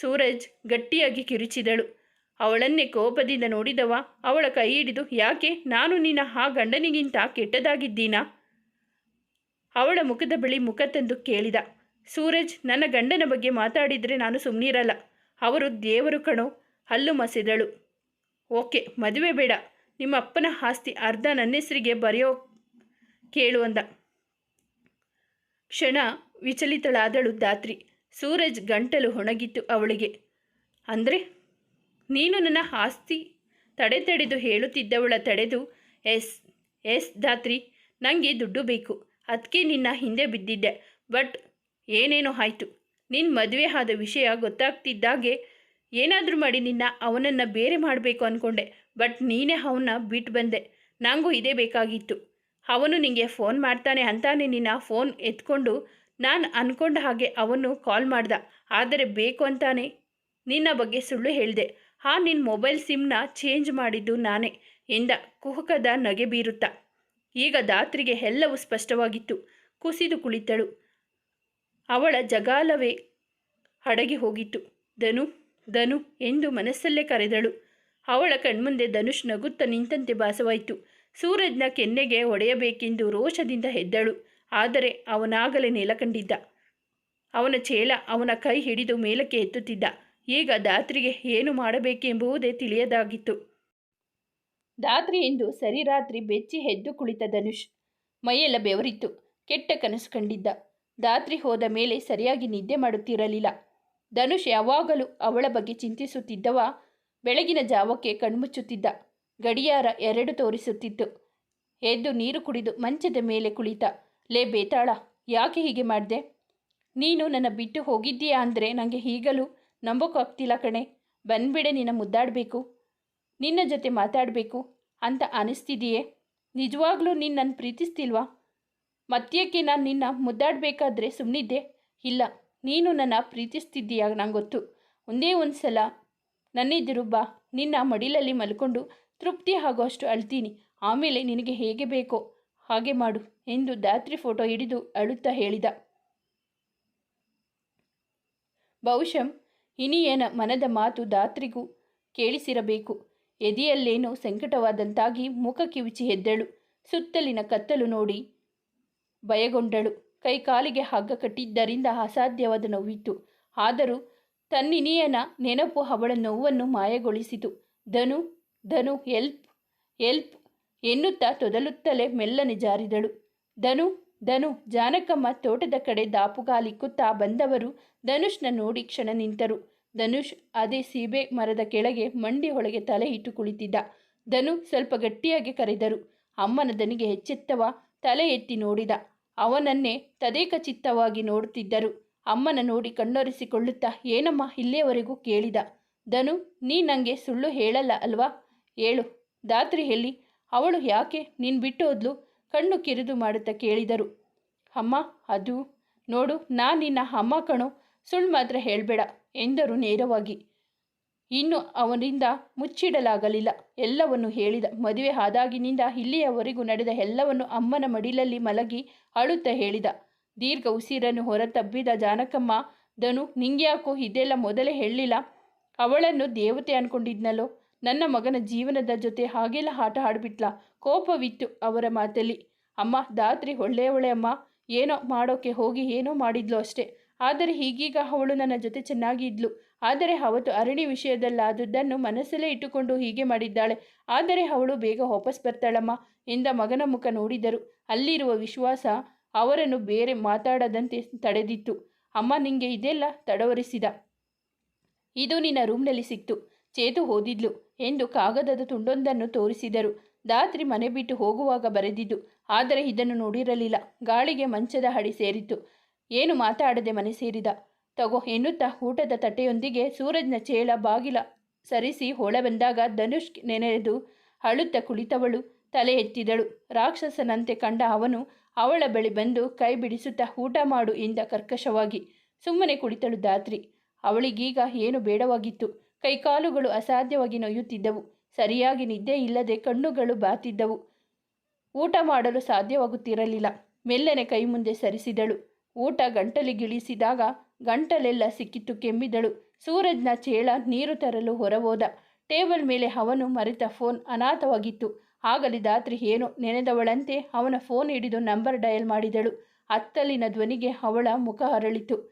ಸೂರಜ್ ಗಟ್ಟಿಯಾಗಿ ಕಿರುಚಿದಳು. ಅವಳನ್ನೇ ಕೋಪದಿಂದ ನೋಡಿದವ, ಅವಳ ಕೈ ಹಿಡಿದು, ಯಾಕೆ? ನಾನು ನಿನ್ನ ಆ ಗಂಡನಿಗಿಂತ ಕೆಟ್ಟದಾಗಿದ್ದೀನಾ? ಅವಳ ಮುಖದ ಬಳಿ ಮುಖ ತಂದು ಕೇಳಿದ. ಸೂರಜ್, ನನ್ನ ಗಂಡನ ಬಗ್ಗೆ ಮಾತಾಡಿದರೆ ನಾನು ಸುಮ್ಮನಿರಲ್ಲ ಅವರು ದೇವರು ಕಣೋ, ಹಲ್ಲು ಮಸೆದಳು. ಓಕೆ, ಮದುವೆ ಬೇಡ. ನಿಮ್ಮ ಅಪ್ಪನ ಆಸ್ತಿ ಅರ್ಧ ನನ್ನ ಹೆಸರಿಗೆ ಬರೆಯೋ, ಕೇಳು ಅಂದ. ಕ್ಷಣ ವಿಚಲಿತಳಾದಳು ದಾತ್ರಿ ಸೂರಜ್ ಗಂಟಲು ಹೊಣಗಿತ್ತು ಅವಳಿಗೆ. ಅಂದರೆ? ನೀನು ನನ್ನ ಆಸ್ತಿ? ತಡೆ ತಡೆದು ಹೇಳುತ್ತಿದ್ದವಳ ತಡೆದು? ಎಸ್ ಎಸ್ ದಾತ್ರಿ ನನಗೆ ದುಡ್ಡು ಬೇಕು. ಅದಕ್ಕೆ ನಿನ್ನ ಹಿಂದೆ ಬಿದ್ದಿದ್ದೆ. ಬಟ್ ಏನೇನೋ ಆಯಿತು. ನಿನ್ನ ಮದುವೆ ಆದ ವಿಷಯ ಗೊತ್ತಾಗ್ತಿದ್ದಾಗೆ ಏನಾದರೂ ಮಾಡಿ ನಿನ್ನ ಅವನನ್ನು ಬೇರೆ ಮಾಡಬೇಕು ಅಂದ್ಕೊಂಡೆ ಬಟ್ ನೀನೇ ಅವನ್ನ ಬಿಟ್ಟು ಬಂದೆ ನನಗೂ ಇದೇ ಬೇಕಾಗಿತ್ತು. ಅವನು ನಿಮಗೆ ಫೋನ್ ಮಾಡ್ತಾನೆ ಅಂತಾನೆ ನಿನ್ನ ಫೋನ್ ಎತ್ಕೊಂಡು ನಾನು ಅಂದ್ಕೊಂಡ ಹಾಗೆ ಅವನು ಕಾಲ್ ಮಾಡ್ದ. ಆದರೆ ಬೇಕು ಅಂತಾನೆ ನಿನ್ನ ಬಗ್ಗೆ ಸುಳ್ಳು ಹೇಳಿದೆ. ಆ ನಿನ್ನ ಮೊಬೈಲ್ ಸಿಮ್ನ ಚೇಂಜ್ ಮಾಡಿದ್ದು ನಾನೇ ಎಂದ ಕುಹಕದ ನಗೆ ಬೀರುತ್ತಾ. ಈಗ ದಾತ್ರಿಗೆ ಎಲ್ಲವೂ ಸ್ಪಷ್ಟವಾಗಿತ್ತು. ಕುಸಿದು ಕುಳಿತಳು. ಅವಳ ಜಗಾಲವೇ ಅಡಗಿ ಹೋಗಿತ್ತು. ಧನು ಧನು ಎಂದು ಮನಸ್ಸಲ್ಲೇ ಕರೆದಳು. ಅವಳ ಕಣ್ಮುಂದೆ ಧನುಷ್ ನಗುತ್ತ ನಿಂತಂತೆ ಭಾಸವಾಯಿತು. ಸೂರಜ್ನ ಕೆನ್ನೆಗೆ ಹೊಡೆಯಬೇಕೆಂದು ರೋಷದಿಂದ ಹೆದ್ದಳು. ಆದರೆ ಅವನಾಗಲೇ ನೆಲಕಂಡಿದ್ದ. ಅವನ ಚೇಲ ಅವನ ಕೈ ಹಿಡಿದು ಮೇಲಕ್ಕೆ ಎತ್ತುತ್ತಿದ್ದ. ಈಗ ದಾತ್ರಿಗೆ ಏನು ಮಾಡಬೇಕೆಂಬುದೇ ತಿಳಿಯದಾಗಿತ್ತು. ದಾತ್ರಿ ಎಂದು ಸರಿ ರಾತ್ರಿ ಬೆಚ್ಚಿ ಹೆದ್ದು ಕುಳಿತ ಧನುಷ್. ಮೈಯೆಲ್ಲ ಬೆವರಿತ್ತು. ಕೆಟ್ಟ ಕನಸು ಕಂಡಿದ್ದ. ದಾತ್ರಿ ಹೋದ ಮೇಲೆ ಸರಿಯಾಗಿ ನಿದ್ದೆ ಮಾಡುತ್ತಿರಲಿಲ್ಲ. ಧನುಷ್ ಯಾವಾಗಲೂ ಅವಳ ಬಗ್ಗೆ ಚಿಂತಿಸುತ್ತಿದ್ದವ. ಬೆಳಗಿನ ಜಾವಕ್ಕೆ ಕಣ್ಮುಚ್ಚುತ್ತಿದ್ದ. ಗಡಿಯಾರ ಎರಡು ತೋರಿಸುತ್ತಿತ್ತು. ಎದ್ದು ನೀರು ಕುಡಿದು ಮಂಚದ ಮೇಲೆ ಕುಳಿತ. ಲೇ ಬೇತಾಳ, ಯಾಕೆ ಹೀಗೆ ಮಾಡಿದೆ? ನೀನು ನನ್ನ ಬಿಟ್ಟು ಹೋಗಿದ್ದೀಯಾ ಅಂದರೆ ನನಗೆ ಈಗಲೂ ನಂಬೋಕ್ಕಾಗ್ತಿಲ್ಲ ಕಣೆ. ಬಂದ್ಬಿಡೆ ನಿನ್ನ ಮುದ್ದಾಡಬೇಕು. ನಿನ್ನ ಜೊತೆ ಮಾತಾಡಬೇಕು ಅಂತ ಅನಿಸ್ತಿದೆಯೇ? ನಿಜವಾಗ್ಲೂ ನೀನು ನನ್ನ ಪ್ರೀತಿಸ್ತಿಲ್ವಾ? ಮತ್ತೆಕ್ಕೆ ನಾನು ನಿನ್ನ ಮುದ್ದಾಡಬೇಕಾದ್ರೆ ಸುಮ್ಮನಿದ್ದೆ ಇಲ್ಲ, ನೀನು ನನ್ನ ಪ್ರೀತಿಸ್ತಿದ್ದೀಯ ನಂಗೊತ್ತು. ಗೊತ್ತು ಒಂದೇ ಒಂದು ಸಲ ನನ್ನಿದ್ದಿರು ಬಾ. ನಿನ್ನ ಮಡಿಲಲ್ಲಿ ಮಲ್ಕೊಂಡು ತೃಪ್ತಿ ಆಗುವಷ್ಟು ಅಳ್ತೀನಿ. ಆಮೇಲೆ ನಿನಗೆ ಹೇಗೆ ಬೇಕೋ ಹಾಗೆ ಮಾಡು ಎಂದು ದಾತ್ರಿ ಫೋಟೋ ಹಿಡಿದು ಅಳುತ್ತಾ ಹೇಳಿದ. ಬಹುಶಃ ಇನಿಯನ ಮನದ ಮಾತು ದಾತ್ರಿಗೂ ಕೇಳಿಸಿರಬೇಕು. ಎದೆಯಲ್ಲೇನೋ ಸಂಕಟವಾದಂತಾಗಿ ಮುಖ ಕಿವಿಚಿ ಎದ್ದಳು. ಸುತ್ತಲಿನ ಕತ್ತಲು ನೋಡಿ ಭಯಗೊಂಡಳು. ಕೈಕಾಲಿಗೆ ಹಗ್ಗ ಕಟ್ಟಿದ್ದರಿಂದ ಅಸಾಧ್ಯವಾದ ನೋವಿತ್ತು. ಆದರೂ ತನ್ನಿನಿಯನ ನೆನಪು ಅವಳ ನೋವನ್ನು ಮಾಯಗೊಳಿಸಿತು. ಧನು ಧನು, ಎಲ್ಪ್ ಎಲ್ಪ್ ಎನ್ನುತ್ತಾ ತೊದಲುತ್ತಲೇ ಮೆಲ್ಲನೆ ಜಾರಿದಳು. ಧನು ಧನು ಜಾನಕಮ್ಮ ತೋಟದ ಕಡೆ ದಾಪುಗಾಲಿಕ್ಕುತ್ತಾ ಬಂದವರು ಧನುಷ್ನ ನೋಡಿ ಕ್ಷಣ ನಿಂತರು. ಧನುಷ್ ಅದೇ ಸೀಬೆ ಮರದ ಕೆಳಗೆ ಮಂಡಿ ಒಳಗೆ ತಲೆ ಇಟ್ಟು ಕುಳಿತಿದ್ದ. ಧನು ಸ್ವಲ್ಪ ಗಟ್ಟಿಯಾಗಿ ಕರೆದರು, ಅಮ್ಮನ ದನಿಗೆ ಎಚ್ಚೆತ್ತವ? ತಲೆ ಎತ್ತಿ ನೋಡಿದ. ಅವನನ್ನೇ ತದೇಕ ಚಿತ್ತವಾಗಿ ನೋಡುತ್ತಿದ್ದರು. ಅಮ್ಮನ ನೋಡಿ ಕಣ್ಣೊರೆಸಿಕೊಳ್ಳುತ್ತಾ, ಏನಮ್ಮ ಇಲ್ಲಿಯವರೆಗೂ ಕೇಳಿದ? ಧನು, ನೀ ನನಗೆ ಸುಳ್ಳು ಹೇಳಲ್ಲ ಅಲ್ವಾ? ಹೇಳು. ದಾತ್ರಿ ಹೇಳಿ, ಅವಳು ಯಾಕೆ ನೀನು ಬಿಟ್ಟು ಹೋದ್ಲು? ಕಣ್ಣು ಕಿರಿದು ಮಾಡುತ್ತಾ ಕೇಳಿದರು. ಅಮ್ಮ, ಅದು ನೋಡು ನಾ ನಿನ್ನ ಅಮ್ಮ ಕಣು, ಸುಳ್ಳು ಮಾತ್ರ ಹೇಳಬೇಡ ಎಂದರು ನೇರವಾಗಿ. ಇನ್ನು ಅವನಿಂದ ಮುಚ್ಚಿಡಲಾಗಲಿಲ್ಲ. ಎಲ್ಲವನ್ನು ಹೇಳಿದ. ಮದುವೆ ಆದಾಗಿನಿಂದ ಇಲ್ಲಿಯವರೆಗೂ ನಡೆದ ಎಲ್ಲವನ್ನು ಅಮ್ಮನ ಮಡಿಲಲ್ಲಿ ಮಲಗಿ ಅಳುತ್ತಾ ಹೇಳಿದ. ದೀರ್ಘ ಉಸಿರನ್ನು ಹೊರತಬ್ಬಿದ ಜಾನಕಮ್ಮ, ಧನು, ನಿಂಗ್ಯಾಕೋ ಇದೆಲ್ಲ ಮೊದಲೇ ಹೇಳಲಿಲ್ಲ ಅವಳನ್ನು ದೇವತೆ ಅನ್ಕೊಂಡಿದ್ನಲ್ಲೋ? ನನ್ನ ಮಗನ ಜೀವನದ ಜೊತೆ ಹಾಗೆಲ್ಲ ಆಟ ಆಡ್ಬಿಟ್ಲ? ಕೋಪವಿತ್ತು ಅವರ ಮಾತಲ್ಲಿ. ಅಮ್ಮ ದಾತ್ರಿ ಒಳ್ಳೆಯವಳೆ ಅಮ್ಮ. ಏನೋ ಮಾಡೋಕೆ ಹೋಗಿ ಏನೋ ಮಾಡಿದ್ಲು ಅಷ್ಟೇ. ಆದರೆ ಹೀಗೀಗ ಅವಳು ನನ್ನ ಜೊತೆ ಚೆನ್ನಾಗಿ ಇದ್ಲು. ಆದರೆ ಅವತ್ತು ಅರಣಿ ವಿಷಯದಲ್ಲಾದುದನ್ನು ಮನಸ್ಸಲ್ಲೇ ಇಟ್ಟುಕೊಂಡು ಹೀಗೆ ಮಾಡಿದ್ದಾಳೆ. ಆದರೆ ಅವಳು ಬೇಗ ವಾಪಸ್ ಬರ್ತಾಳಮ್ಮ ಎಂದ ಮಗನ ಮುಖ ನೋಡಿದರು. ಅಲ್ಲಿರುವ ವಿಶ್ವಾಸ ಅವರನ್ನು ಬೇರೆ ಮಾತಾಡದಂತೆ ತಡೆದಿತ್ತು. ಅಮ್ಮ, ನಿಂಗೆ ಇದೆಲ್ಲ ತಡವರಿಸಿದ. ಇದು ನಿನ್ನ ರೂಮ್ನಲ್ಲಿ ಸಿಕ್ತು. ಚೇತು ಓದಿದ್ಲು ಎಂದು ಕಾಗದದ ತುಂಡೊಂದನ್ನು ತೋರಿಸಿದರು. ದಾತ್ರಿ ಮನೆ ಬಿಟ್ಟು ಹೋಗುವಾಗ ಬರೆದಿದ್ದು, ಆದರೆ ಇದನ್ನು ನೋಡಿರಲಿಲ್ಲ. ಗಾಳಿಗೆ ಮಂಚದ ಹಡಿ ಸೇರಿತ್ತು. ಏನು ಮಾತಾಡದೆ ಮನೆ ಸೇರಿದ? ತಗೋ, ಎನ್ನುತ್ತಾ ಊಟದ ತಟ್ಟೆಯೊಂದಿಗೆ ಸೂರಜ್ನ ಚೇಳ ಬಾಗಿಲ ಸರಿಸಿ ಹೊಳೆ ಬಂದಾಗ ಧನುಷ್ ನೆನೆದು ಅಳುತ್ತ ಕುಳಿತವಳು. ತಲೆ ಎತ್ತಿದಳು. ರಾಕ್ಷಸನಂತೆ ಕಂಡ ಅವನು ಅವಳ ಬಳಿ ಬಂದು ಕೈ ಬಿಡಿಸುತ್ತಾ ಊಟ ಮಾಡು ಎಂದ ಕರ್ಕಶವಾಗಿ ಸುಮ್ಮನೆ ಕುಳಿತಳು ದಾತ್ರಿ. ಅವಳಿಗೀಗ ಏನು ಬೇಡವಾಗಿತ್ತು. ಕೈಕಾಲುಗಳು ಅಸಾಧ್ಯವಾಗಿ ನೊಯ್ಯುತ್ತಿದ್ದವು ಸರಿಯಾಗಿ ನಿದ್ದೆ ಇಲ್ಲದೆ ಕಣ್ಣುಗಳು ಬಾತಿದ್ದವು. ಊಟ ಮಾಡಲು ಸಾಧ್ಯವಾಗುತ್ತಿರಲಿಲ್ಲ. ಮೆಲ್ಲನೆ ಕೈ ಮುಂದೆ ಸರಿಸಿದಳು. ಊಟ ಗಂಟಲಿಗಿಳಿಸಿದಾಗ ಗಂಟಲೆಲ್ಲ ಸಿಕ್ಕಿತ್ತು ಕೆಮ್ಮಿದಳು. ಸೂರಜ್ನ ಚೇಳ ನೀರು ತರಲು ಹೊರಹೋದ. ಟೇಬಲ್ ಮೇಲೆ ಅವನು ಮರೆತ ಫೋನ್ ಅನಾಥವಾಗಿತ್ತು. ಆಗಲಿ ದಾತ್ರಿ ಏನೋ ನೆನೆದವಳಂತೆ ಅವನ ಫೋನ್ ಹಿಡಿದು ನಂಬರ್ ಡಯಲ್ ಮಾಡಿದಳು. ಅತ್ತಲಿನ ಧ್ವನಿಗೆ ಅವಳ ಮುಖ ಅರಳಿತು.